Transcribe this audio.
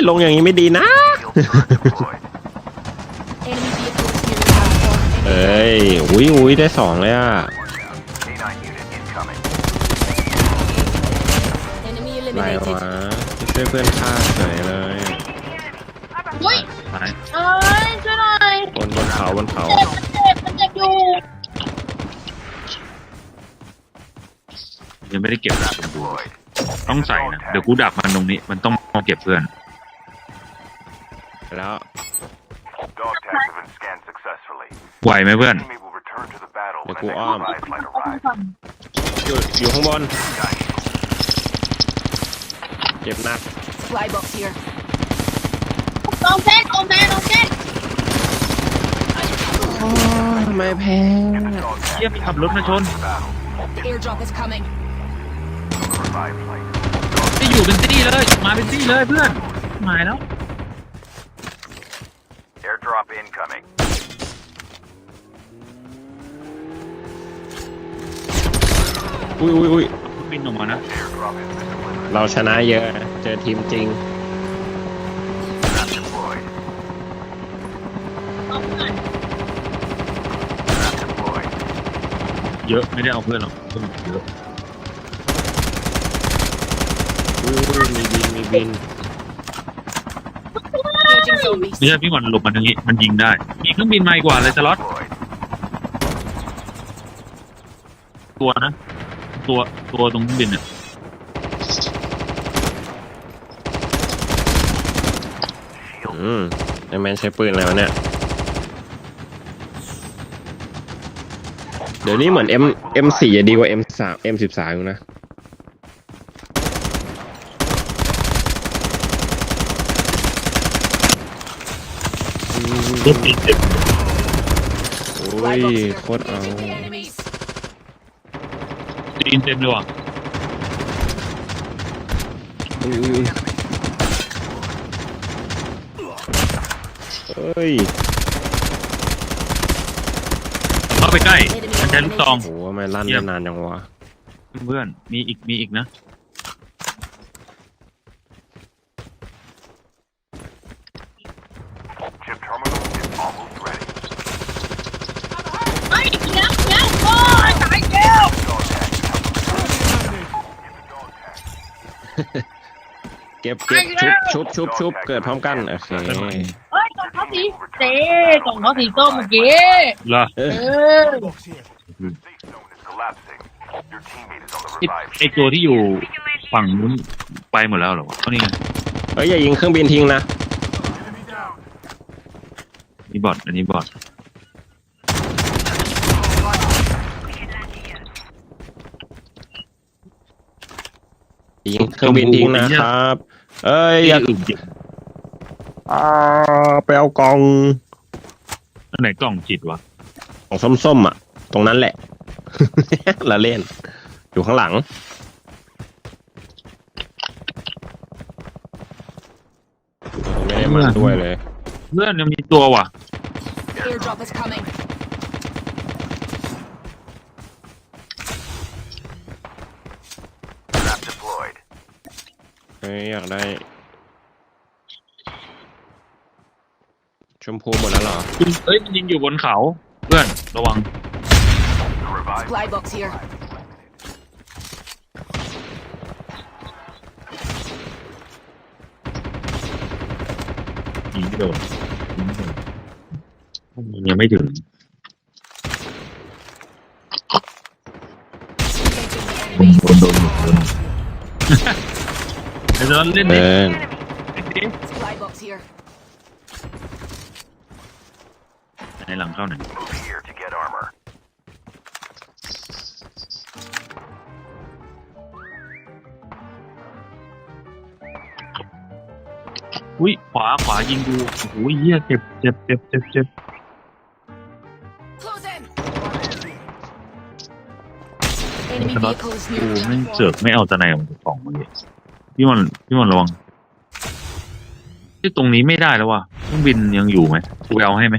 ยลงอย่างนี้ไม่ดีนะ Enemy vehicles near the platform. เอ้ย อุ้ยอุ้ยได้สองเลยอะ Enemy อะไร eliminated. วะช่วยเพื่อนฆ่าเฉยเลยเฮ้ยตายเอ้ยช่วยหน่อยบนบนเขาบนเขาเจ็บมันเจ็บมันเจ็บอยู่ยังไม่ได้เก็บสมบูรณ์ต้องใส่นะ เดี๋ยวกูดักมันตรงนี้ มันต้องมาเก็บเพื่อน แล้ว Dog tags have been scanned successfully. ไหวไหมเพื่อน Teammate will return to the battle Để when cô the om. next revive flight เอา arrives. ก่อนอยู่อยู่ข้างบน เจ็บหนัก Flybox here. ลองเส้นลองเส้นลองเส้นทำไมแพ้ Dog tag เทียบขับรถมาชน battle. The airdrop is coming. Revive flight. จะอยู่เป็นตี้เลย มาเป็นตี้เลยเพื่อนหมายแล้ว Airdrop incoming. อุ้ยอุ้ยอุ้ยบินออกมานะ Airdrop has been delivered. เราชนะเยอะนะเจอทีมจริง Trap deployed. เอาก่อน Trap deployed. เยอะไม่ได้เอาเพื่อนหรอกเพื่อนเยอะอุ้ยอุ้ยมีบินมีบิน Engaging zombies. ไม่ใช่พี่หวันหลบมาทางนี้ มันยิงได้ มีเครื่องบินมาอีกกว่าเลยสล็อต Deployed. ตัวนะ ตัวตัวตรงเครื่องบินเนี่ยอืมไอแมนใช้ปืนอะไรวะเนี่ย เดี๋ยวนี้เหมือน M M4 จะดีกว่า M3 M13 อยู่นะ เครื่องบินเต็มโอ้ยโคตรเอา Enemies. จีนเต็มเลยว่ะอุ้ยอุ้ยเฮ้ยเข้าไปใกล้มันใช้ลูกซอง โหทำไมลั่นเยี่ยมได้นานจังวะ เพื่อนมีอีกมีอีกนะ Chip terminal is almost ready. เฮ้ยเดี๋ยวเดี๋ยวโอ้ยตายแล้ว Dog tag. Get the dog tag. เก็บเก็บชุบชุบชุบชุบเกิดพร้อมกันโอเคเฮ้ยกล่องเขาสีเจ๊กล่องเขาสีส้มเมื่อกี้เหรอเอเอออ Safe zone is collapsing. Your teammate is on the ไอ้ revive. ไอตัวที่อยู่ฝั่งนู้นไปหมดแล้วเหรอวะเอานี่ไงเฮ้ยอย่ายิงเครื่องบินทิ้งนะ นี่บอทอันนี้บอท ยิงเครื่องบินทิ้งนะครับ เอ้ยอย่าอื่นจิตอ่าไปเอากล่องอันไหนกล่องจิตวะของส้มๆอะ ตรงนั้นแหละ ละเล่น อยู่ข้างหลัง ไม่ได้มาด้วยเลย เพื่อนยังมีตัวว่ะ Airdrop is coming. ฮ้ยอยากได้ ชมพูหมดแล้วเหรอเฮ้ยมันยิงอยู่บนเขาเพื่อนระวัง The revive Flybox here. ยิงไม่โดนยิงไม่โดนมันยังไม่ถึง Engaging the โดน enemies. โดนโดนโดนเดี๋ยวเราเล่นเอดิอ Flybox here. ในหลังเข้าหน่อย move here to get armor. อุ้ยขวาขวายิงดูโอ้โหเหี้ยเจ็บเจ็บเจ็บเจ็บเจ็บ Close in. Enemy สล็อต vehicles กู near the ไม่เสือก platform. ไม่เอาตะไนออกมาจากกล่องมาเลย พี่มอนพี่มอนระวังที่ตรงนี้ไม่ได้แล้วว่ะเครื่องบินยังอยู่ไหมกูไปเอาให้ไหม